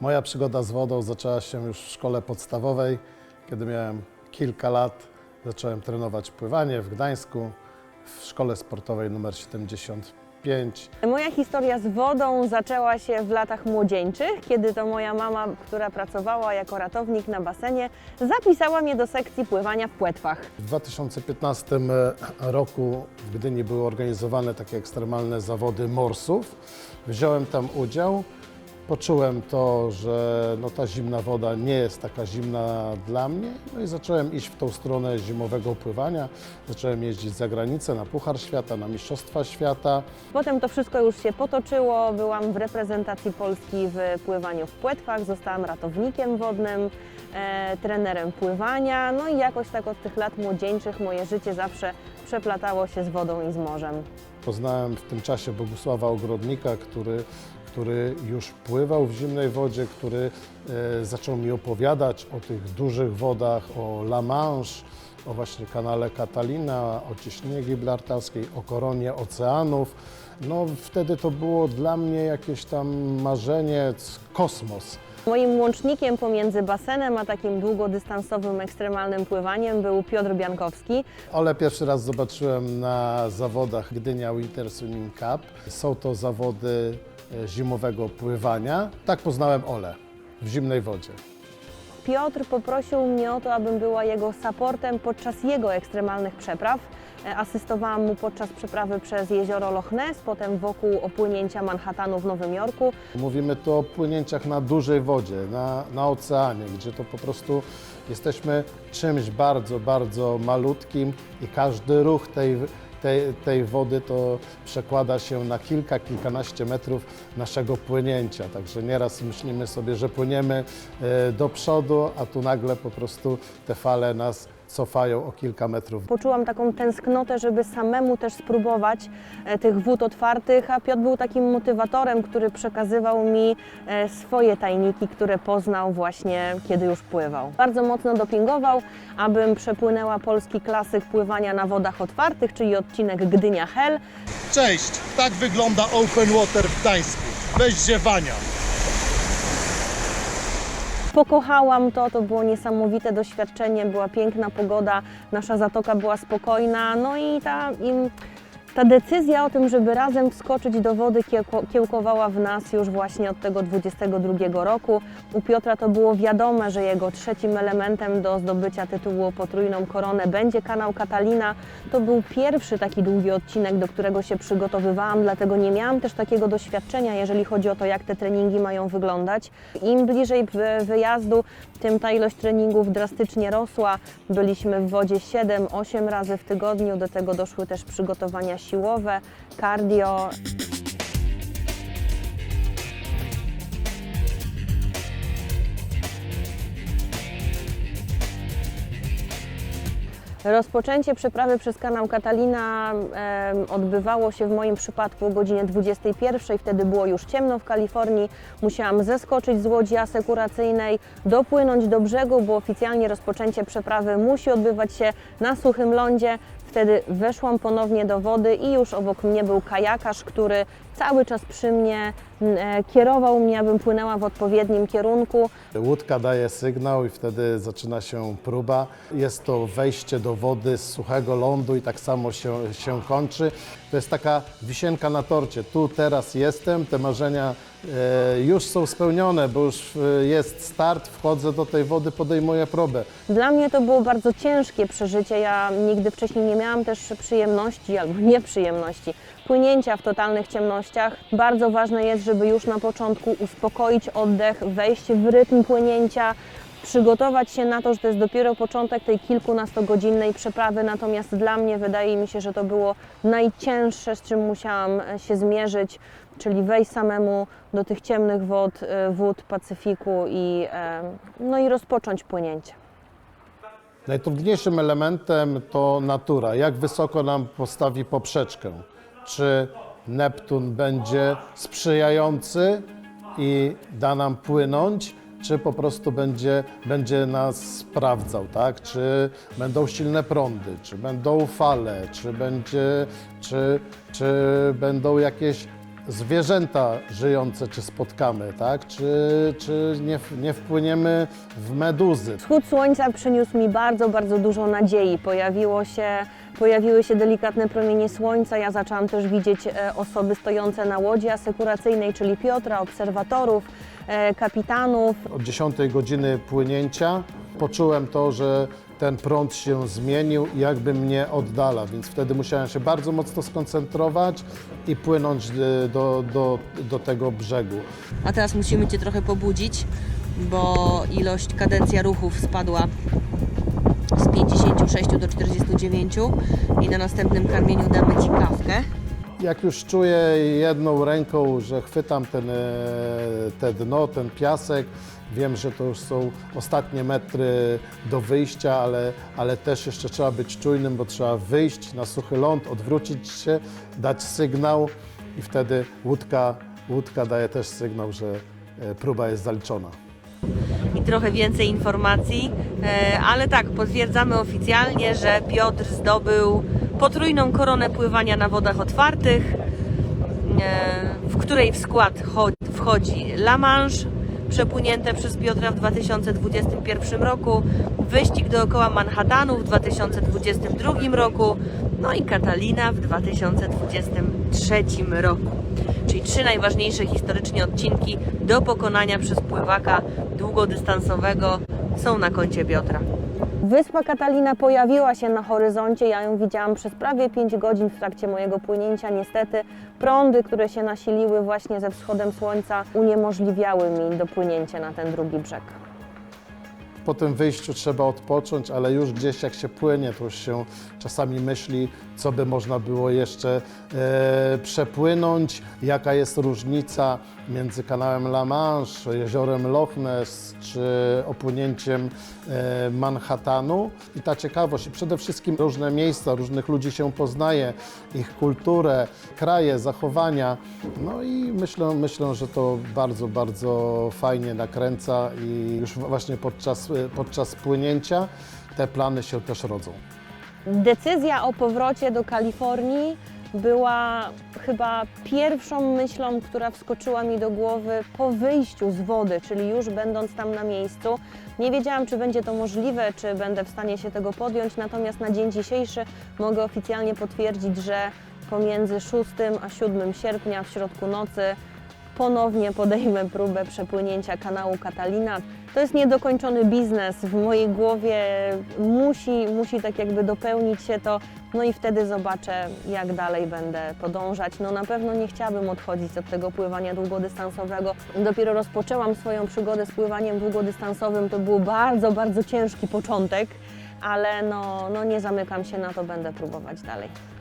Moja przygoda z wodą zaczęła się już w szkole podstawowej, kiedy miałem kilka lat. Zacząłem trenować pływanie w Gdańsku, w szkole sportowej numer 75. Moja historia z wodą zaczęła się w latach młodzieńczych, kiedy to moja mama, która pracowała jako ratownik na basenie, zapisała mnie do sekcji pływania w płetwach. W 2015 roku w Gdyni były organizowane takie ekstremalne zawody morsów. Wziąłem tam udział. Poczułem to, że no ta zimna woda nie jest taka zimna dla mnie. No i zacząłem iść w tą stronę zimowego pływania. Zacząłem jeździć za granicę na Puchar Świata, na Mistrzostwa Świata. Potem to wszystko już się potoczyło. Byłam w reprezentacji Polski w pływaniu w płetwach, zostałam ratownikiem wodnym, e, trenerem pływania. No i jakoś tak od tych lat młodzieńczych moje życie zawsze przeplatało się z wodą i z morzem. Poznałem w tym czasie Bogusława Ogrodnika, który, który już pływał w zimnej wodzie, który e, zaczął mi opowiadać o tych dużych wodach, o La Manche, o właśnie kanale Catalina, o ciśnienie gibraltarskiej, o koronie oceanów. No wtedy to było dla mnie jakieś tam marzenie, kosmos. Moim łącznikiem pomiędzy basenem a takim długodystansowym, ekstremalnym pływaniem był Piotr Biankowski. Ole pierwszy raz zobaczyłem na zawodach Gdynia Winter Swimming Cup. Są to zawody zimowego pływania. Tak poznałem Ole w zimnej wodzie. Piotr poprosił mnie o to, abym była jego supportem podczas jego ekstremalnych przepraw. E, Asystowałam mu podczas przeprawy przez jezioro Loch Ness, potem wokół opłynięcia Manhattanu w Nowym Jorku. Mówimy tu o płynięciach na dużej wodzie, na, na oceanie, gdzie to po prostu jesteśmy czymś bardzo, bardzo malutkim i każdy ruch tej, tej, tej wody to przekłada się na kilka, kilkanaście metrów naszego płynięcia. Także nieraz myślimy sobie, że płyniemy e, do przodu, a tu nagle po prostu te fale nas cofają o kilka metrów Poczułam taką tęsknotę, żeby samemu też spróbować e, tych wód otwartych, a Piotr był takim motywatorem, który przekazywał mi e, swoje tajniki, które poznał właśnie kiedy już pływał. Bardzo mocno dopingował, abym przepłynęła polski klasyk pływania na wodach otwartych, czyli odcinek Gdynia-Hel. Cześć, tak wygląda Open Water w Gdańsku. Bez ziewania. Pokochałam to, to było niesamowite doświadczenie, była piękna pogoda, nasza zatoka była spokojna, no i ta, im, ta decyzja o tym, żeby razem wskoczyć do wody kiełko, kiełkowała w nas już właśnie od tego 22 roku. U Piotra to było wiadome, że jego trzecim elementem do zdobycia tytułu o potrójną koronę będzie kanał Katalina. To był pierwszy taki długi odcinek, do którego się przygotowywałam, dlatego nie miałam też takiego doświadczenia, jeżeli chodzi o to, jak te treningi mają wyglądać. Im bliżej wy- wyjazdu, tym ta ilość treningów drastycznie rosła. Byliśmy w wodzie 7-8 razy w tygodniu, do tego doszły też przygotowania siłowe, cardio. Rozpoczęcie przeprawy przez kanał Katalina em, odbywało się w moim przypadku o godzinie 21. Wtedy było już ciemno w Kalifornii. Musiałam zeskoczyć z łodzi asekuracyjnej, dopłynąć do brzegu, bo oficjalnie rozpoczęcie przeprawy musi odbywać się na suchym lądzie. Wtedy weszłam ponownie do wody i już obok mnie był kajakarz, który cały czas przy mnie e, kierował mnie, abym płynęła w odpowiednim kierunku. Łódka daje sygnał i wtedy zaczyna się próba. Jest to wejście do wody z suchego lądu i tak samo się, się kończy. To jest taka wisienka na torcie. Tu teraz jestem, te marzenia e, już są spełnione, bo już e, jest start, wchodzę do tej wody, podejmuję próbę. Dla mnie to było bardzo ciężkie przeżycie. Ja nigdy wcześniej nie miałam też przyjemności albo nieprzyjemności płynięcia w totalnych ciemnościach. Bardzo ważne jest, żeby już na początku uspokoić oddech, wejść w rytm płynięcia, przygotować się na to, że to jest dopiero początek tej kilkunastogodzinnej przeprawy. Natomiast dla mnie wydaje mi się, że to było najcięższe, z czym musiałam e, się zmierzyć, czyli wejść samemu do tych ciemnych wod, e, wód Pacyfiku i, e, no i rozpocząć płynięcie. Najtrudniejszym elementem to natura. Jak wysoko nam postawi poprzeczkę? Czy Neptun będzie sprzyjający i da nam płynąć, czy po prostu będzie, będzie nas sprawdzał, tak? Czy będą silne prądy, czy będą fale, czy, będzie, czy, czy będą jakieś zwierzęta żyjące, czy spotkamy, tak? Czy, czy nie, nie wpłyniemy w meduzy. Wschód słońca przyniósł mi bardzo, bardzo dużo nadziei. Pojawiło się, pojawiły się delikatne promienie słońca. Ja zaczęłam też widzieć e, osoby stojące na łodzi asekuracyjnej, czyli Piotra, obserwatorów, kapitanów. Od 10 godziny płynięcia poczułem to, że ten prąd się zmienił i jakby mnie oddala, więc wtedy musiałem się bardzo mocno skoncentrować i płynąć y, do, do, do tego brzegu. A teraz musimy Cię trochę pobudzić, bo ilość, kadencja ruchów spadła z 56 do 49 i na następnym karmieniu damy Ci kawkę. Jak już czuję jedną ręką, że chwytam ten, e, te dno, ten piasek, wiem, że to już są ostatnie metry do wyjścia, ale, ale też jeszcze trzeba być czujnym, bo trzeba wyjść na suchy ląd, odwrócić się, dać sygnał i wtedy łódka, łódka daje też sygnał, że e, próba jest zaliczona. i trochę więcej informacji, e, ale tak, potwierdzamy oficjalnie, że Piotr zdobył potrójną koronę pływania na wodach otwartych, e, w której w skład cho- wchodzi La Manche, przepłynięte przez Piotra w 2021 roku, wyścig dookoła Manhattanu w 2022 roku, no i Catalina w 2023 roku. Czyli trzy najważniejsze historycznie odcinki do pokonania przez pływaka długodystansowego są na koncie Piotra. Wyspa Katalina pojawiła się na horyzoncie. Ja ją widziałam przez prawie 5 godzin w trakcie mojego płynięcia. Niestety prądy, które się nasiliły właśnie ze wschodem słońca, uniemożliwiały mi dopłynięcie na ten drugi brzeg. Po tym wyjściu trzeba odpocząć, ale już gdzieś jak się płynie, to już się czasami myśli, co by można było jeszcze e, przepłynąć, jaka jest różnica między kanałem La Manche, jeziorem Loch Ness czy opłynięciem e, Manhattanu. I ta ciekawość i przede wszystkim różne miejsca, różnych ludzi się poznaje, ich kulturę, kraje, zachowania. No i myślę, myślę, że to bardzo, bardzo fajnie nakręca i już właśnie podczas, podczas płynięcia te plany się też rodzą. Decyzja o powrocie do Kalifornii była chyba pierwszą myślą, która wskoczyła mi do głowy po wyjściu z wody, czyli już będąc tam na miejscu. Nie wiedziałam, czy będzie to możliwe, czy będę w stanie się tego podjąć, natomiast na dzień dzisiejszy mogę oficjalnie potwierdzić, że pomiędzy 6 a 7 sierpnia w środku nocy ponownie podejmę próbę przepłynięcia kanału Katalina. To jest niedokończony biznes. W mojej głowie musi, musi tak jakby dopełnić się to, no i wtedy zobaczę, jak dalej będę podążać. No na pewno nie chciałabym odchodzić od tego pływania długodystansowego. Dopiero rozpoczęłam swoją przygodę z pływaniem długodystansowym. To był bardzo, bardzo ciężki początek, ale no, no nie zamykam się na to, będę próbować dalej.